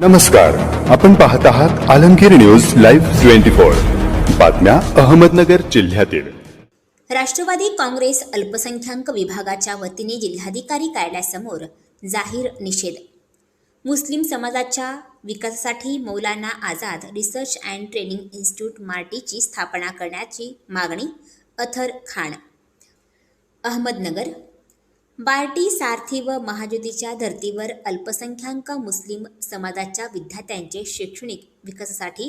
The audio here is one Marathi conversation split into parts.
नमस्कार. आपण पाहत आहात Alamgir news live twenty four. बातम्या अहमदनगर जिल्ह्यातील. राष्ट्रवादी काँग्रेस अल्पसंख्याक विभागाच्या वतीने जिल्हाधिकारी कार्यालयासमोर जाहीर निषेध. मुस्लिम समाजाच्या विकासासाठी Maulana Azad research and training institute मार्टीची स्थापना करण्याची मागणी अथर खान. अहमदनगर बार्टी सारथी व महाज्योतीच्या धर्तीवर अल्पसंख्याक मुस्लिम समाजाच्या विद्यार्थ्यांचे शैक्षणिक विकासासाठी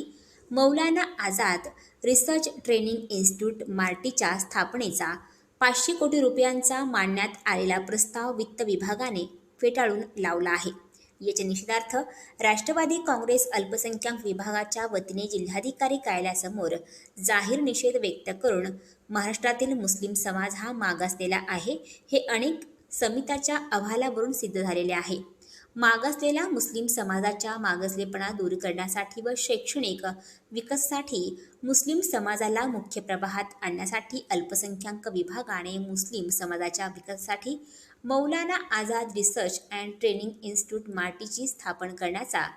Maulana Azad research training institute मार्टीच्या स्थापनेचा पाचशे कोटी रुपयांचा मांडण्यात आलेला प्रस्ताव वित्त विभागाने फेटाळून लावला आहे. याच्या निषेधार्थ राष्ट्रवादी काँग्रेस अल्पसंख्याक विभागाच्या वतीने जिल्हाधिकारी कार्यालयासमोर जाहीर निषेध व्यक्त करून महाराष्ट्रातील मुस्लिम समाज हा मागासलेला आहे. हे अनेक समिताच्या अहवालावरून सिद्ध झालेले आहे. मागासलेला मुस्लिम समाजाच्या मागासलेपणा दूर करण्यासाठी व शैक्षणिक विकासासाठी मुस्लिम समाजाला मुख्य प्रवाहात आणण्यासाठी अल्पसंख्याक विभागाने मुस्लिम समाजाच्या विकासासाठी Maulana Azad research and training institute मार्टीची स्थापन करण्याचा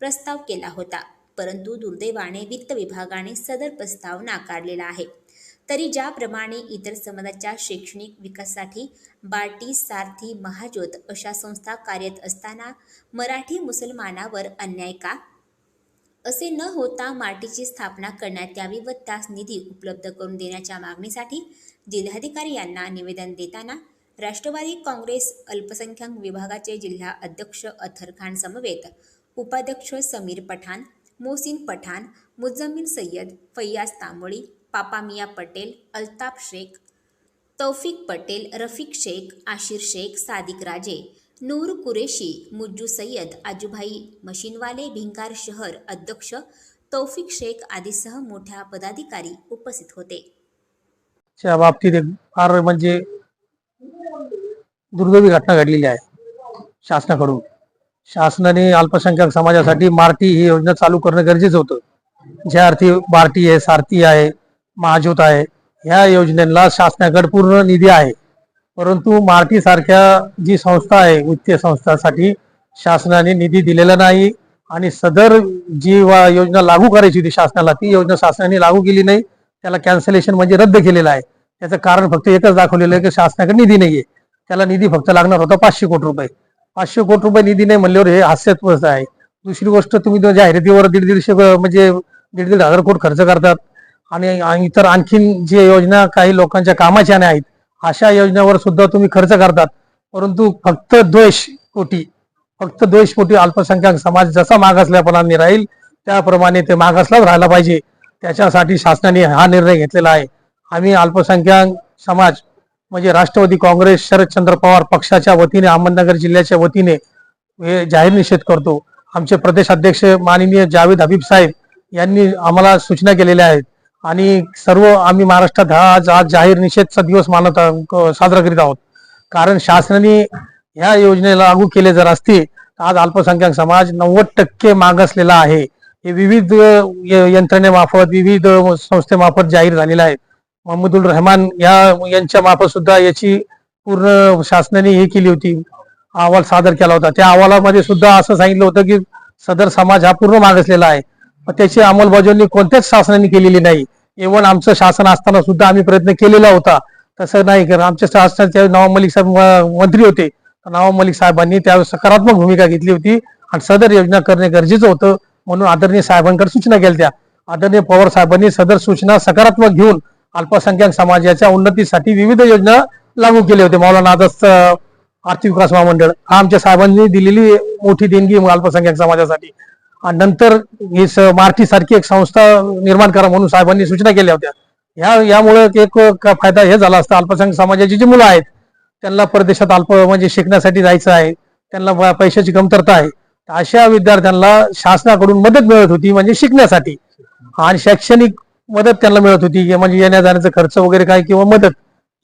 प्रस्ताव केला होता. परंतु दुर्दैवाने वित्त विभागाने सदर प्रस्ताव नाकारलेला आहे. तरी ज्याप्रमाणे इतर समाजाच्या शैक्षणिक विकासासाठी बार्टी सारथी महाज्योत अशा संस्था कार्यरत असताना मराठी मुसलमानावर अन्याय का? असे न होता मार्टीची स्थापना करण्यात यावी व त्यास निधी उपलब्ध करून देण्याच्या मागणीसाठी जिल्हाधिकारी यांना निवेदन देताना राष्ट्रवादी काँग्रेस अल्पसंख्याक विभागाचे जिल्हा अध्यक्ष अथर खान समवेत उपाध्यक्ष समीर पठाण मोहसिन पठाण मुजम्मिल सय्यद फैयाज तांबोळी पापामिया पटेल अल्ताफ शेख तौफिक पटेल रफिक शेख आशिर शेख सादिक राजे नूर कुरेशी मुज्जू सय्यद आजूभाई मशीनवाले भिंगार शहर अध्यक्ष तौफिक शेख आदीसह मोठ्या पदाधिकारी उपस्थित होते. च्या बाबतीत एक फार म्हणजे दुर्दैवी घटना घडलेली आहे शासनाकडून. शासनाने अल्पसंख्याक समाजासाठी मार्टी ही योजना चालू करणं गरजेचं होतं. ज्या अर्थी बार्टी आहे सारथी आहे महाज्योत आहे. ह्या योजनेला शासनाकडे पूर्ण निधी आहे. परंतु मार्टी सारख्या जी संस्था आहे वित्तीय संस्थासाठी शासनाने निधी दिलेला नाही आणि सदर जी वा- योजना लागू करायची होती शासनाला ती योजना शासनाने लागू केली नाही. त्याला कॅन्सलेशन म्हणजे रद्द केलेलं आहे. त्याचं कारण फक्त एकच दाखवलेलं आहे की शासनाकडे निधी नाहीये. त्याला निधी फक्त लागणार होता पाचशे कोटी रुपये. पाचशे कोटी रुपये निधी नाही म्हणल्यावर हे हास्यास्पद आहे. दुसरी गोष्ट तुम्ही जाहिरातीवर दीड दीडशे म्हणजे दीड दीड हजार कोटी खर्च करतात. आणि इतर आणखीन जे योजना काही लोकांच्या कामाच्या नाही आहेत अशा योजनेवर सुद्धा तुम्ही खर्च करतात. परंतु फक्त द्वेष कोटी फक्त द्वेष कोटी अल्पसंख्याक समाज जसा मागासल्यापणाने राहील त्याप्रमाणे ते मागासलाच राहायला पाहिजे. त्याच्यासाठी शासनाने हा निर्णय घेतलेला आहे. आम्ही अल्पसंख्याक समाज म्हणजे राष्ट्रवादी काँग्रेस शरदचंद्र पवार पक्षाच्या वतीने अहमदनगर जिल्ह्याच्या वतीने हे जाहीर निषेध करतो. आमचे प्रदेश अध्यक्ष माननीय जावेद हबीब साहेब यांनी आम्हाला सूचना केलेल्या आहेत. आणि सर्व आम्ही महाराष्ट्रात हा आज आज जाहीर निषेधचा दिवस मानत साजरा करीत आहोत. कारण शासनाने ह्या योजनेला लागू केले जर असते तर आज अल्पसंख्याक समाज नव्वद टक्के मागासलेला आहे. हे विविध य- यंत्रणेमार्फत विविध संस्थेमार्फत जाहीर झालेला आहे. मोहम्मदुल रहमान या यांच्या मार्फत सुद्धा याची पूर्ण शासनाने हे केली होती अहवाल सादर केला होता. त्या अहवालामध्ये सुद्धा असं सांगितलं होतं की सदर समाज हा पूर्ण मागासलेला आहे. त्याची अंमलबजावणी कोणत्याच शासनाने केलेली नाही. इव्हन आमचं शासन असताना सुद्धा आम्ही प्रयत्न केलेला होता. तसं नाही कारण आमच्या शासनाचे नवाब मलिक साहेब मंत्री होते. नवाब मलिक साहेबांनी त्यावेळेस सकारात्मक भूमिका घेतली होती. आणि सदर योजना करणे गरजेचं होतं. म्हणून आदरणीय साहेबांकडे सूचना केल्या त्या. आदरणीय पवार साहेबांनी सदर सूचना सकारात्मक घेऊन अल्पसंख्याक समाजाच्या उन्नतीसाठी विविध योजना लागू केले होते मौलाना आदर्श आर्थिक विकास महामंडळ. हा आमच्या साहेबांनी दिलेली मोठी देणगी अल्पसंख्याक समाजासाठी. नंतर ही स- मार्टी सारखी एक संस्था निर्माण करा म्हणून साहेबांनी सूचना केल्या होत्या. ह्या यामुळे एक फायदा हे झाला असता अल्पसंख्य समाजाची जी मुलं आहेत त्यांना परदेशात अल्प म्हणजे शिकण्यासाठी जायचं आहे त्यांना पैशाची कमतरता आहे अशा विद्यार्थ्यांना शासनाकडून मदत मिळत होती म्हणजे शिकण्यासाठी. आणि शैक्षणिक मदत त्यांना मिळत होती म्हणजे येण्या जाण्याचा खर्च वगैरे काय किंवा मदत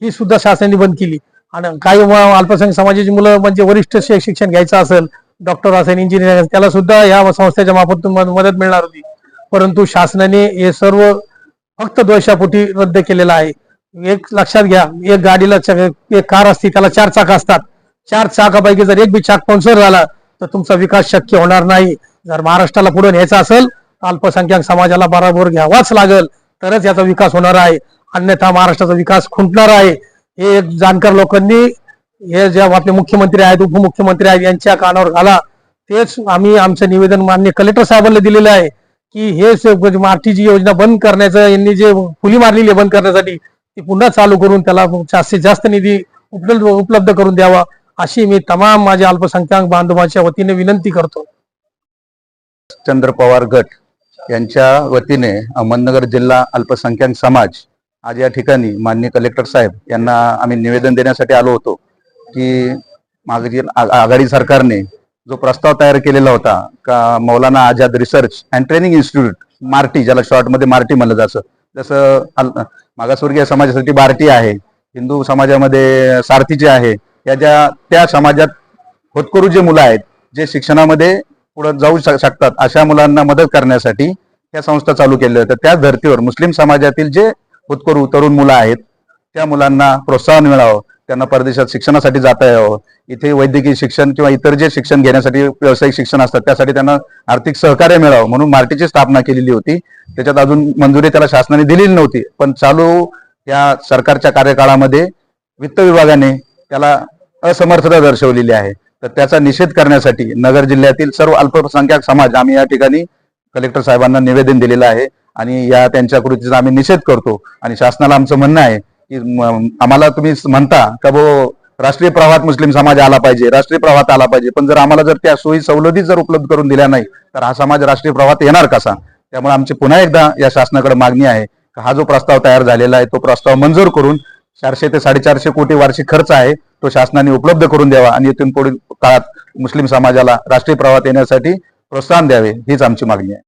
ही सुद्धा शासनाने बंद केली. आणि काही अल्पसंख्य समाजाची मुलं म्हणजे वरिष्ठ शिक्षण घ्यायचं असेल डॉक्टर असेल इंजिनियर असेल त्याला सुद्धा या संस्थेच्या मार्फत म- मदत मिळणार होती. परंतु शासनाने हे सर्व फक्त द्वेषापोटी रद्द केलेलं आहे. एक लक्षात घ्या एक गाडीला च- एक कार असते त्याला चार चाक असतात. चार चाकापैकी जर एक बी चाक पंक्चर झाला तर तुमचा विकास शक्य होणार नाही. जर महाराष्ट्राला पुढे न्यायचा असेल तर अल्पसंख्याक समाजाला बरोबर घ्यावाच लागेल तरच याचा विकास होणार आहे. अन्यथा महाराष्ट्राचा विकास खुंटणार आहे. हे एक जाणकार लोकांनी हे जे आपले मुख्यमंत्री आहेत उपमुख्यमंत्री आहेत यांच्या कानावर घाला. तेच आम्ही आमचं निवेदन मान्य कलेक्टर साहेबांना दिलेलं आहे की हे मार्टीची म्हणजे योजना बंद करण्याचं यांनी जे फुली मारलेली आहे बंद करण्यासाठी ती पुन्हा चालू करून त्याला जास्तीत जास्त निधी उपलब्ध उपलब्ध करून द्यावा. अशी मी तमाम माझ्या अल्पसंख्याक बांधवांच्या वतीने विनंती करतो. चंद्र पवार गट यांच्या वतीने अहमदनगर जिल्हा अल्पसंख्याक समाज आज या ठिकाणी माननीय कलेक्टर साहेब यांना आम्ही निवेदन देण्यासाठी आलो होतो. की मागील आघाडी सरकारने जो प्रस्ताव तयार केलेला होता का Maulana Azad research and training institute MARTI ज्याला शॉर्टमध्ये मार्टी म्हणलं जातं. जसं मागासवर्गीय समाजासाठी बार्टी आहे हिंदू समाजामध्ये सारथीचे आहे या ज्या त्या समाजात होतकरू जे मुलं आहेत जे शिक्षणामध्ये पुढे जाऊ शक- शकतात अशा मुलांना मदत करण्यासाठी त्या संस्था चालू केल्या होत्या. त्या धर्तीवर मुस्लिम समाजातील जे होतकरू तरुण मुलं आहेत त्या मुलांना प्रोत्साहन मिळावं. त्यांना परदेशात शिक्षणासाठी जाता यावं हो. इथे वैद्यकीय शिक्षण किंवा इतर जे शिक्षण घेण्यासाठी व्यावसायिक शिक्षण असतात त्यासाठी त्यांना आर्थिक सहकार्य मिळावं म्हणून मार्टीची स्थापना केलेली होती. त्याच्यात अजून मंजुरी त्याला शासनाने दिलेली नव्हती पण चालू या सरकारच्या कार्यकाळामध्ये वित्त विभागाने त्याला असमर्थता दर्शवलेली आहे. तर त्याचा निषेध करण्यासाठी नगर जिल्ह्यातील सर्व अल्पसंख्याक समाज आम्ही या ठिकाणी कलेक्टर साहेबांना निवेदन दिलेलं आहे आणि या त्यांच्या कृतीचा आम्ही निषेध करतो आणि शासनाला आमचं म्हणणं आहे आम्हाला तुम्ही म्हणता का भो राष्ट्रीय प्रवाहात मुस्लिम समाज आला पाहिजे राष्ट्रीय प्रवाहात आला पाहिजे पण जर आम्हाला जर त्या सोयी सवलती जर उपलब्ध करून दिल्या नाही तर हा समाज राष्ट्रीय प्रवाहात येणार कसा? त्यामुळे आमची पुन्हा एकदा या शासनाकडे मागणी आहे का हा जो प्रस्ताव तयार झालेला आहे तो प्रस्ताव मंजूर करून चारशे ते साडेचारशे कोटी वार्षिक खर्च आहे तो शासनाने उपलब्ध करून द्यावा आणि इथून पुढील काळात मुस्लिम समाजाला राष्ट्रीय प्रवाहात येण्यासाठी प्रोत्साहन द्यावे हीच आमची मागणी आहे.